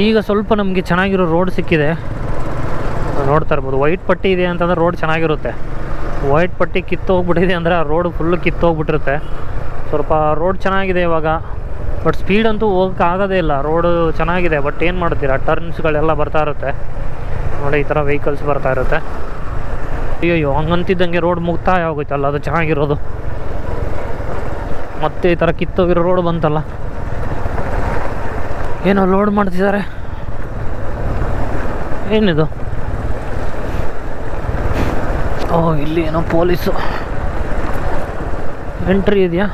ಈಗ ಸ್ವಲ್ಪ ನಮಗೆ ಚೆನ್ನಾಗಿರೋ ರೋಡ್ ಸಿಕ್ಕಿದೆ. ನೋಡ್ತಾ ಇರ್ಬೋದು. ವೈಟ್ ಪಟ್ಟಿ ಇದೆ ಅಂತಂದ್ರೆ ರೋಡ್ ಚೆನ್ನಾಗಿರುತ್ತೆ. ವೈಟ್ ಪಟ್ಟಿ ಕಿತ್ತೋಗ್ಬಿಟ್ಟಿದೆ ಅಂದರೆ ಆ ರೋಡ್ ಫುಲ್ಲು ಕಿತ್ತೋಗ್ಬಿಟ್ಟಿರುತ್ತೆ. ಸ್ವಲ್ಪ ರೋಡ್ ಚೆನ್ನಾಗಿದೆ ಇವಾಗ. ಬಟ್ ಸ್ಪೀಡ್ ಅಂತೂ ಹೋಗಕ್ಕೆ ಆಗೋದೇ ಇಲ್ಲ. ರೋಡು ಚೆನ್ನಾಗಿದೆ. ಬಟ್ ಏನು ಮಾಡ್ತೀರಾ? ಟರ್ನ್ಸ್ಗಳೆಲ್ಲ ಬರ್ತಾ ಇರುತ್ತೆ. ನೋಡಿ, ಈ ಥರ ವೆಹಿಕಲ್ಸ್ ಬರ್ತಾ ಇರುತ್ತೆ. ಅಯ್ಯೋ ಹಂಗಂತಿದ್ದಂಗೆ ರೋಡ್ ಮುಕ್ತಾಯ ಆಗೋಯ್ತಲ್ಲ. ಅದು ಚೆನ್ನಾಗಿರೋದು. ಮತ್ತೆ ಈ ಥರ ಕಿತ್ತೋಗಿರೋ ರೋಡ್ ಬಂತಲ್ಲ. ಏನೋ ಲೋಡ್ ಮಾಡ್ತಿದ್ದಾರೆ. ಏನಿದು? ಓ ಇಲ್ಲಿ ಏನೋ ಪೊಲೀಸು. ಎಂಟ್ರಿ ಇದೆಯಾ?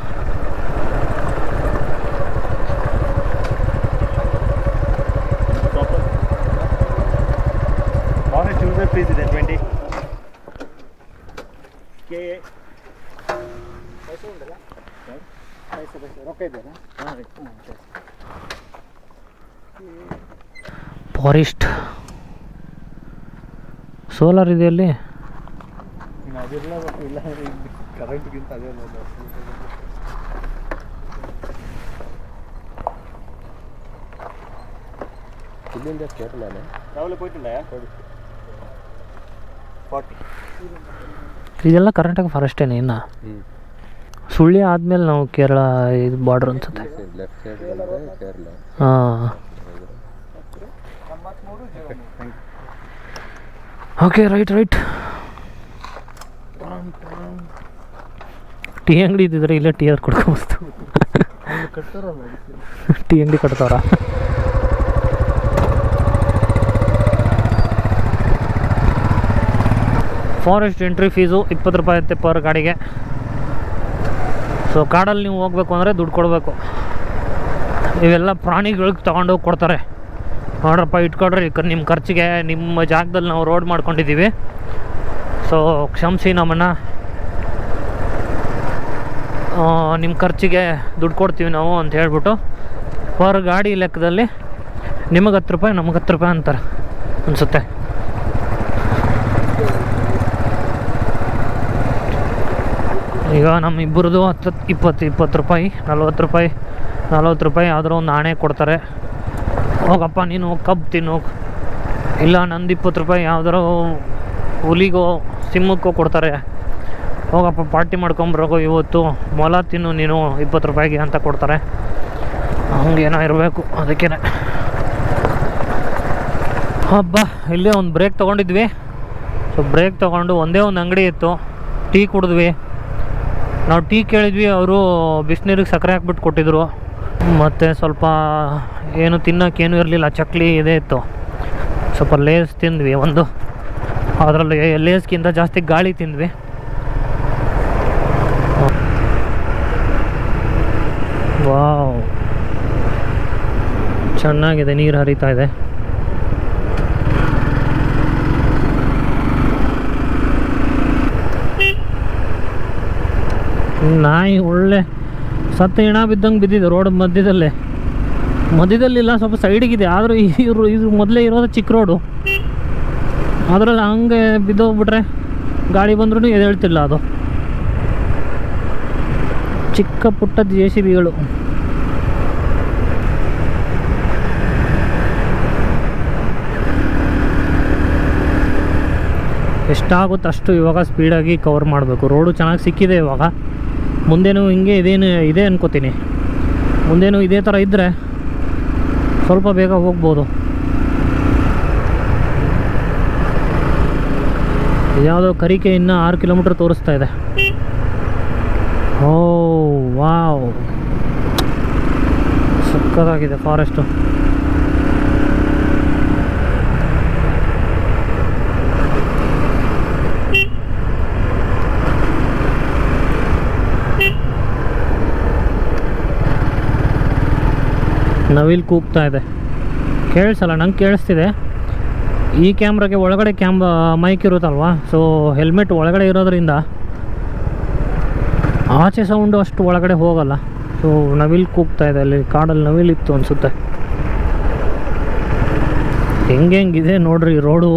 ರೊಕ್ಕ ಇದೆಯಾ ಫಾರೆಸ್ಟ್. ಸೋಲಾರ್ ಇದೆ ಅಲ್ಲಿ? ಇಲ್ಲಿಂದ ಹೋಯ್ತಿಲ್ಲ ಫಾರ್ಟಿ. ಇದೆಲ್ಲ ಕರ್ನಾಟಕ ಫಾರೆಸ್ಟೇನೆ ಇನ್ನು? ಸುಳ್ಳಿ ಸುಳ್ಯ ಆದಮೇಲೆ ನಾವು ಕೇರಳ ಇದು ಬಾರ್ಡ್ರ್ ಅನ್ಸುತ್ತೆ. ಹಾಂ. ಓಕೆ ರೈಟ್ ರೈಟ್ ಟೀ ಅಂಗಡಿ ಇದ್ದಿದ್ರೆ ಇಲ್ಲೇ ಟೀ ಆರ್ ಕಟ್ತಾರಲ್ಲ ಟೀ ಅಂಗಡಿ ಕಟ್ತಾರ ಫಾರೆಸ್ಟ್ ಎಂಟ್ರಿ ಫೀಸು ಇಪ್ಪತ್ತು ರೂಪಾಯಿ ಐತೆ ಪರ್ ಗಾಡಿಗೆ. ಸೊ ಕಾಡಲ್ಲಿ ನೀವು ಹೋಗ್ಬೇಕು ಅಂದರೆ ದುಡ್ಡು ಕೊಡಬೇಕು. ಇವೆಲ್ಲ ಪ್ರಾಣಿಗಳಿಗೆ ತಗೊಂಡೋಗಿ ಕೊಡ್ತಾರೆ. ನೋಡ್ರಪ್ಪ ಇಟ್ಕೊಡ್ರಿ ನಿಮ್ಮ ಖರ್ಚಿಗೆ ನಿಮ್ಮ ಜಾಗದಲ್ಲಿ ನಾವು ರೋಡ್ ಮಾಡ್ಕೊಂಡಿದ್ದೀವಿ ಸೊ ಕ್ಷಮಿಸಿ ನಮ್ಮನ್ನು. ನಿಮ್ಮ ಖರ್ಚಿಗೆ ದುಡ್ಡು ಕೊಡ್ತೀವಿ ನಾವು ಅಂತ ಹೇಳ್ಬಿಟ್ಟು ಪರ್ ಗಾಡಿ ಲೆಕ್ಕದಲ್ಲಿ ನಿಮಗೆ ಹತ್ತು ರೂಪಾಯಿ, ನಮಗೆ ಹತ್ತು ರೂಪಾಯಿ ಅಂತಾರೆ. ಅನಿಸುತ್ತೆ. ಈಗ ನಮ್ಮ ಇಬ್ಬರದು ಹತ್ತು, ಇಪ್ಪತ್ತು ಇಪ್ಪತ್ತು ರೂಪಾಯಿ, ನಲ್ವತ್ತು ರೂಪಾಯಿ ನಲ್ವತ್ತು ರೂಪಾಯಿ ಆದರೂ ಒಂದು ನಾಣೆ ಕೊಡ್ತಾರೆ. ಹೋಗಪ್ಪ, ನೀನು ಕಬ್ಬು ತಿನ್ನು ಇಲ್ಲ, ನಂದು ಇಪ್ಪತ್ತು ರೂಪಾಯಿ ಯಾವ್ದಾರು ಹುಲಿಗೋ, ಸಿಂಹಕ್ಕೋ ಕೊಡ್ತಾರೆ. ಹೋಗಪ್ಪ ಪಾರ್ಟಿ ಮಾಡ್ಕೊಂಬರೋಗೋ ಇವತ್ತು. ಮೊಲ ತಿನ್ನು ನೀನು, ಇಪ್ಪತ್ತು ರೂಪಾಯಿಗೆ ಅಂತ ಕೊಡ್ತಾರೆ. ಹಂಗೇನೋ ಇರಬೇಕು, ಅದಕ್ಕೇನೆ. ಹಬ್ಬ, ಇಲ್ಲೇ ಒಂದು ಬ್ರೇಕ್ ತೊಗೊಂಡಿದ್ವಿ. ಸೊ ಬ್ರೇಕ್ ತೊಗೊಂಡು ಒಂದೇ ಒಂದು ಅಂಗಡಿ ಇತ್ತು. ಟೀ ಕುಡಿದ್ವಿ. ನಾವು ಟೀ ಕೇಳಿದ್ವಿ, ಅವರು ಬಿಸಿನೀರಿಗೆ ಸಕ್ಕರೆ ಹಾಕ್ಬಿಟ್ಟು ಕೊಟ್ಟಿದ್ರು. ಮತ್ತು ಸ್ವಲ್ಪ ಏನು ತಿನ್ನೋಕ್ಕೇನು ಇರಲಿಲ್ಲ, ಚಕ್ಲಿ ಇದೇ ಇತ್ತು. ಸ್ವಲ್ಪ ಲೇಸ್ ತಿಂದ್ವಿ, ಒಂದು ಅದರಲ್ಲಿ ಲೇಸ್ಗಿಂತ ಜಾಸ್ತಿ ಗಾಳಿ ತಿಂದ್ವಿ. ವಾವ್. ಚೆನ್ನಾಗಿದೆ, ನೀರು ಹರಿತಾ ಇದೆ. ನಾಯಿ ಒಳ್ಳೆ ಸತ್ತ ಇಣ ಬಿದ್ದಂಗೆ ಬಿದ್ದಿದೆ ರೋಡ್ ಮಧ್ಯದಲ್ಲೇ. ಮಧ್ಯದಲ್ಲಿಲ್ಲ, ಸ್ವಲ್ಪ ಸೈಡಿಗಿದೆ. ಆದರೂ ಇವರು ಇದು ಮೊದಲೇ ಇರೋದು ಚಿಕ್ಕ ರೋಡು. ಅದರಲ್ಲಿ ಹಂಗೆ ಬಿದ್ದೋಗ್ಬಿಟ್ರೆ ಗಾಡಿ ಬಂದ್ರೂ ಎದ್ದೇಳ್ತಿಲ್ಲ ಅದು. ಚಿಕ್ಕ ಪುಟ್ಟ ಜೆ ಸಿ ಬಿಗಳು. ಎಷ್ಟಾಗುತ್ತೆ ಅಷ್ಟು ಇವಾಗ ಸ್ಪೀಡಾಗಿ ಕವರ್ ಮಾಡಬೇಕು. ರೋಡು ಚೆನ್ನಾಗಿ ಸಿಕ್ಕಿದೆ ಇವಾಗ. ಮುಂದೇನು ಹಿಂಗೆ ಇದೇನು ಇದೆ ಅನ್ಕೋತೀನಿ. ಮುಂದೇನು ಇದೇ ಥರ ಇದ್ದರೆ ಸ್ವಲ್ಪ ಬೇಗ ಹೋಗ್ಬೋದು. ಯಾವುದೋ ಕರಿಕೆ ಇನ್ನು ಆರು ಕಿಲೋಮೀಟ್ರ್ ತೋರಿಸ್ತಾ ಇದೆ. Oh, wow. ಸಕ್ಕದಾಗಿದೆ ಫಾರೆಸ್ಟು. ನವಿಲ್ ಕೂಗ್ತಾ ಇದೆ. ಕೇಳಿಸಲ್ಲ, ನಂಗೆ ಕೇಳಿಸ್ತಿದೆ. ಈ ಕ್ಯಾಮ್ರಾಗೆ ಒಳಗಡೆ ಕ್ಯಾಮ್ ಮೈಕ್ ಇರುತ್ತಲ್ವಾ? ಸೊ ಹೆಲ್ಮೆಟ್ ಒಳಗಡೆ ಇರೋದ್ರಿಂದ ಆಚೆ ಸೌಂಡು ಅಷ್ಟು ಒಳಗಡೆ ಹೋಗಲ್ಲ. ಸೊ ನವಿಲ್ ಕೂಗ್ತಾ ಇದೆ. ಅಲ್ಲಿ ಕಾಡಲ್ಲಿ ನವಿಲ್ ಇತ್ತು ಅನಿಸುತ್ತೆ. ಹೆಂಗೆ ಹೆಂಗಿದೆ ನೋಡ್ರಿ ರೋಡು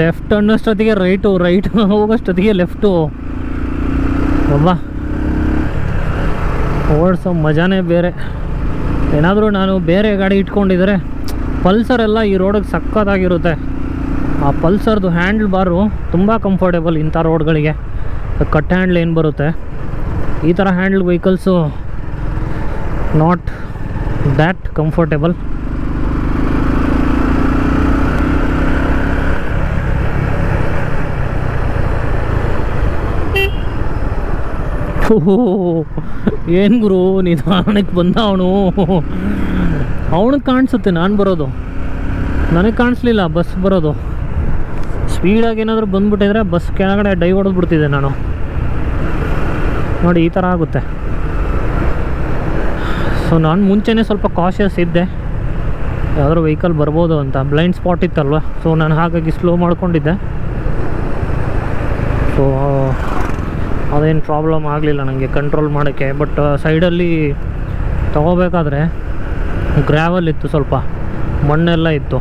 ಲೆಫ್ಟ್ ಅನ್ನೋಷ್ಟೊತ್ತಿಗೆ ರೈಟು ರೈಟ್ ಹೋಗೋಷ್ಟೊತ್ತಿಗೆ ಲೆಫ್ಟು ಒಬ್ಬ ಓಡಿಸೋ ಮಜಾನೇ ಬೇರೆ. ಏನಾದರೂ ನಾನು ಬೇರೆ ಗಾಡಿ ಇಟ್ಕೊಂಡಿದ್ರೆ ಪಲ್ಸರ್ ಎಲ್ಲ ಈ ರೋಡಿಗೆ ಸಕ್ಕತ್ತಾಗಿರುತ್ತೆ. ಆ ಪಲ್ಸರ್ದು ಹ್ಯಾಂಡ್ಲ್ ಬಾರು ತುಂಬ ಕಂಫರ್ಟೇಬಲ್ ಇಂಥ ರೋಡ್ಗಳಿಗೆ ಕಟ್ ಹ್ಯಾಂಡ್ಲ್ ಏನು ಬರುತ್ತೆ? ಈ ಥರ handle vehicles not that comfortable ಏನು ಗುರು ನಿಧಾನಕ್ಕೆ ಬಂದ ಅವನು ಅವನಿಗೆ ಕಾಣಿಸುತ್ತೆ, ನಾನು ಬರೋದು. ನನಗೆ ಕಾಣಿಸ್ಲಿಲ್ಲ, ಬಸ್ ಬರೋದು. ಸ್ಪೀಡಾಗಿ ಏನಾದರೂ ಬಂದ್ಬಿಟ್ಟಿದ್ರೆ ಬಸ್ ಕೆಳಗಡೆ ಡೈ ಹೊಡೆದ್ಬಿಡ್ತಿದ್ದೆ ನಾನು. ನೋಡಿ, ಈ ಥರ ಆಗುತ್ತೆ. ಸೊ ನಾನು ಮುಂಚೆನೇ ಸ್ವಲ್ಪ ಕಾಷಿಯಸ್ ಇದ್ದೆ. ಯಾವ್ದಾದ್ರು ವೆಹಿಕಲ್ ಬರ್ಬೋದು ಅಂತ. Blind spot ಇತ್ತಲ್ವ? ಸೊ ನಾನು ಹಾಗಾಗಿ ಸ್ಲೋ ಮಾಡ್ಕೊಂಡಿದ್ದೆ. ಸೊ ಅದೇನು ಪ್ರಾಬ್ಲಮ್ ಆಗಲಿಲ್ಲ ನನಗೆ ಕಂಟ್ರೋಲ್ ಮಾಡೋಕ್ಕೆ. ಬಟ್ ಸೈಡಲ್ಲಿ ತಗೋಬೇಕಾದ್ರೆ ಗ್ರಾವಲ್ ಇತ್ತು ಸ್ವಲ್ಪ, ಮಣ್ಣೆಲ್ಲ ಇತ್ತು.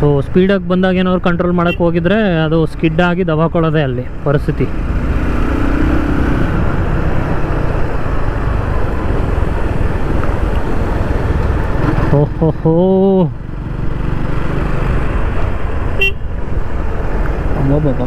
ಸೊ ಸ್ಪೀಡಾಗಿ ಬಂದಾಗ ಏನಾದ್ರು ಕಂಟ್ರೋಲ್ ಮಾಡೋಕ್ಕೆ ಹೋಗಿದ್ರೆ ಅದು ಸ್ಕಿಡ್ ಆಗಿ ದಬಾಕೊಳ್ಳೋದೇ ಅಲ್ಲಿ, ಪರಿಸ್ಥಿತಿ. ಓಹೋ ಅಬ್ಬಬ್ಬಬ್ಬ